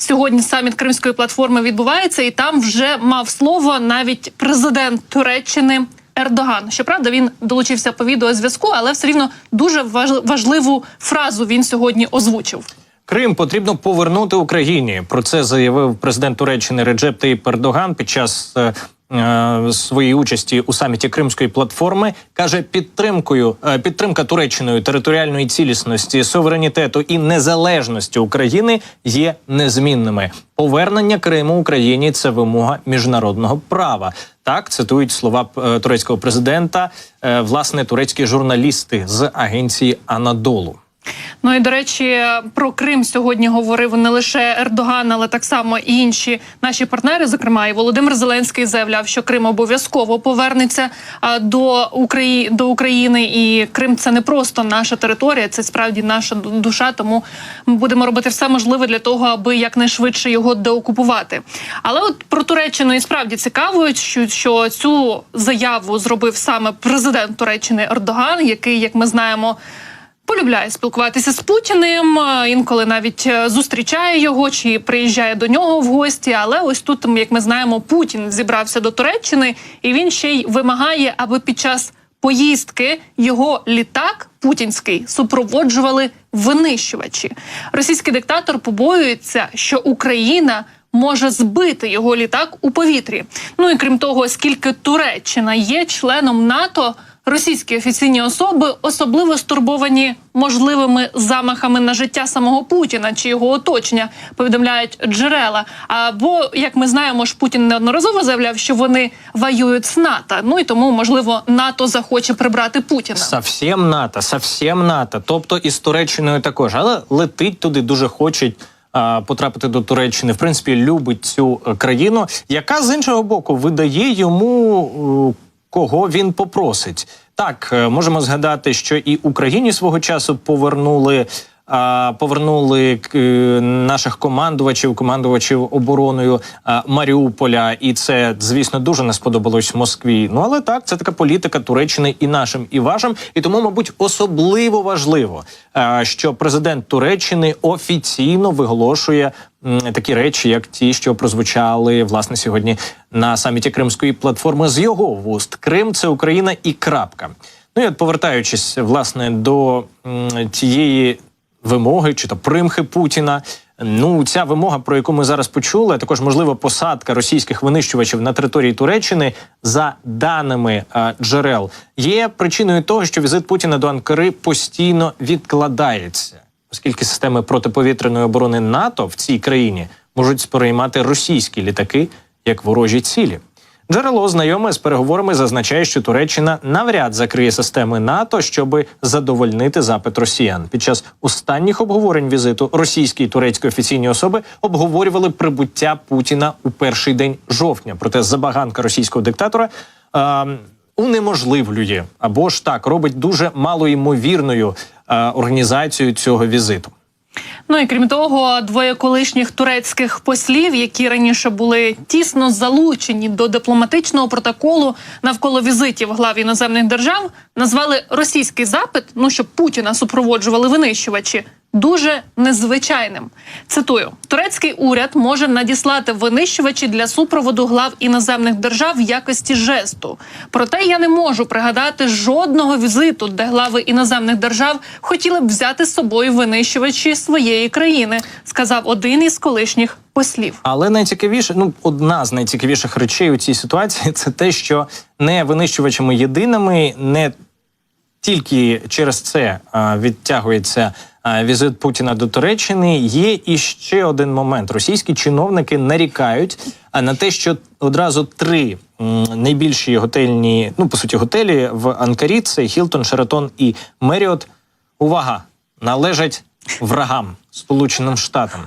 Сьогодні саміт Кримської платформи відбувається, і там вже мав слово навіть президент Туреччини Ердоган. Щоправда, він долучився по відеозв'язку, але все рівно дуже важ- важливу фразу він сьогодні озвучив. Крим потрібно повернути Україні. Про це заявив президент Туреччини Реджеп Тейп Ердоган під час е, е, участі у саміті Кримської платформи. каже, підтримкою е, підтримка Туреччиною територіальної цілісності, суверенітету і незалежності України є незмінними. Повернення Криму Україні це вимога міжнародного права. Так цитують слова е, турецького президента, власне, турецькі журналісти з агенції Анадолу. Ну і до речі, про Крим сьогодні говорив не лише Ердоган, але так само і інші наші партнери. Зокрема, і Володимир Зеленський заявляв, що Крим обов'язково повернеться до Украї... до України, і Крим це не просто наша територія, це справді наша душа. Тому ми будемо робити все можливе для того, аби якнайшвидше його деокупувати. Але от про Туреччину і справді цікаво, що, що цю заяву зробив саме президент Туреччини Ердоган, який, як ми знаємо. Полюбляє спілкуватися з Путіним, е, інколи навіть е, зустрічає його чи приїжджає до нього в гості. Але ось тут, як ми знаємо, Путін зібрався до Туреччини, і він ще й вимагає, аби під час поїздки його літак путінський супроводжували винищувачі. Російський диктатор побоюється, що Україна. Може збити його літак у повітрі. Ну і крім того, оскільки Туреччина є членом НАТО, російські офіційні особи особливо стурбовані можливими замахами на життя самого Путіна чи його оточення, повідомляють джерела. Або як ми знаємо, ж Путін неодноразово заявляв, що вони воюють з НАТО. Ну і тому можливо НАТО захоче прибрати Путіна. Совсем НАТО, совсем НАТО. Тобто і з Туреччиною також. Але летить туди, дуже хочуть потрапити до Туреччини. В принципі, любить цю е, країну, яка з іншого боку видає йому. Кого він попросить, так е, можемо згадати, що і Україні свого часу повернули повернули е, наших командувачів, командувачів обороною Маріуполя, і це, звісно, дуже не сподобалось Москві. Ну але так, це така політика Туреччини і нашим, і вашим. І тому, мабуть, особливо важливо, що президент Туреччини офіційно виголошує такі речі, як ті, що прозвучали власне сьогодні на саміті Кримської платформи з його вуст. Крим це Україна і крапка. Ну і от повертаючись власне до тієї вимоги чи то примхи Путіна. Ну, ця вимога, про яку ми зараз почули, також можливо посадка російських винищувачів на території Туреччини за даними е, джерел, є причиною того, що візит Путіна до Анкари постійно відкладається, оскільки системи протиповітряної оборони НАТО в цій країні можуть сприймати російські літаки як ворожі цілі. Джерело знайоме з переговорами зазначає, що Туреччина навряд закриє системи НАТО, щоб задовольнити запит росіян. Під час останніх обговорень візиту російські і турецькі офіційні особи обговорювали прибуття Путіна у перший день жовтня. Проте забаганка російського диктатора. е, Унеможливлює або ж так робить дуже малоймовірною е, організацію цього візиту. Ну і крім того, двоє колишніх турецьких послів, які раніше були тісно залучені до дипломатичного протоколу навколо візитів глав іноземних держав, назвали російський запит, ну щоб Путіна супроводжували винищувачі. Дуже незвичайним цитую: турецький уряд може надіслати винищувачі для супроводу глав іноземних держав в якості жесту. Проте я не можу пригадати жодного візиту, де глави іноземних держав хотіли б взяти з собою винищувачі своєї країни, сказав один із колишніх послів. Але найцікавіше, ну одна з найцікавіших речей у цій ситуації це те, що не винищувачами єдиними, не тільки через це відтягується візит Путіна до Туреччини. Є і ще один момент: російські чиновники нарікають а, на те, що одразу три найбільші готельні, ну по суті, готелі в Анкарі це Хілтон, Шератон і Меріот. Увага! Належать врагам Сполученим Штатам.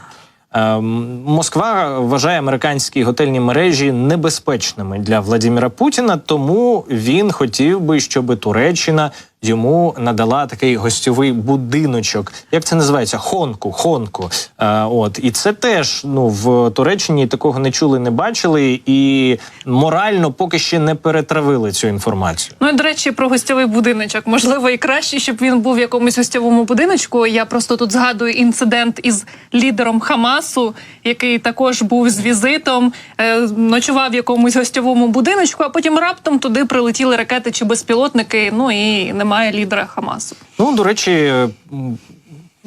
Москва вважає американські готельні мережі небезпечними для Владимира Путіна, тому він хотів би, щоб Туреччина йому надала такий гостьовий будиночок. Як це називається? Хонку, хонку. Е, от і це теж ну в Туреччині такого не чули, не бачили, і морально поки ще не перетравили цю інформацію. Ну і до речі, про гостьовий будиночок. Можливо, і краще, щоб він був в якомусь гостьовому будиночку. Я просто тут згадую інцидент із лідером Хамасу, який також був з візитом, е, ночував в якомусь гостьовому будиночку, а потім раптом туди прилетіли ракети чи безпілотники. Ну і немає лідера Хамасу. Ну, до речі,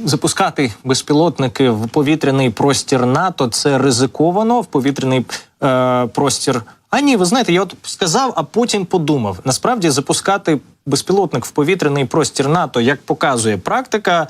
запускати безпілотники в повітряний простір НАТО це ризиковано в повітряний е, простір. А ні, ви знаєте, я от сказав, а потім подумав. Насправді запускати безпілотник в повітряний простір НАТО, як показує практика.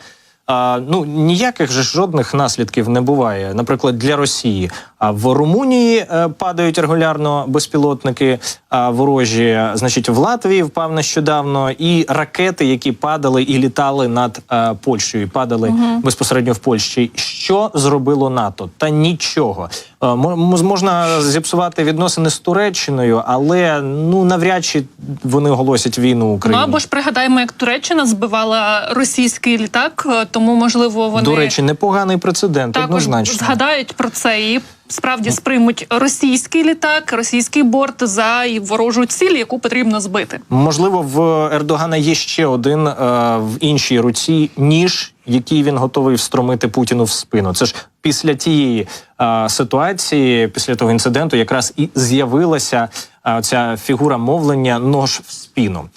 А, ну ніяких же жодних наслідків не буває. Наприклад, для Росії. А в Румунії е, падають регулярно безпілотники а, ворожі. Значить, в Латвії впав нещодавно і ракети, які падали і літали над е, Польщею, і падали безпосередньо в Польщі. Що зробило НАТО? Та нічого. Е, мо- мо- можна зіпсувати відносини з Туреччиною, але ну навряд чи вони оголосять війну Ну Україні. або ж пригадаємо, як Туреччина збивала російський літак, е, тому можливо вони До речі, непоганий прецедент, також однозначно. згадають про це і справді сприймуть російський літак, російський борт за ворожу ціль, яку потрібно збити. Можливо, в Ердогана є ще один е, в іншій руці ніж, який він готовий встромити Путіну в спину. Це ж після тієї е, ситуації, після того інциденту, якраз і з'явилася е, ця фігура мовлення нож в спину.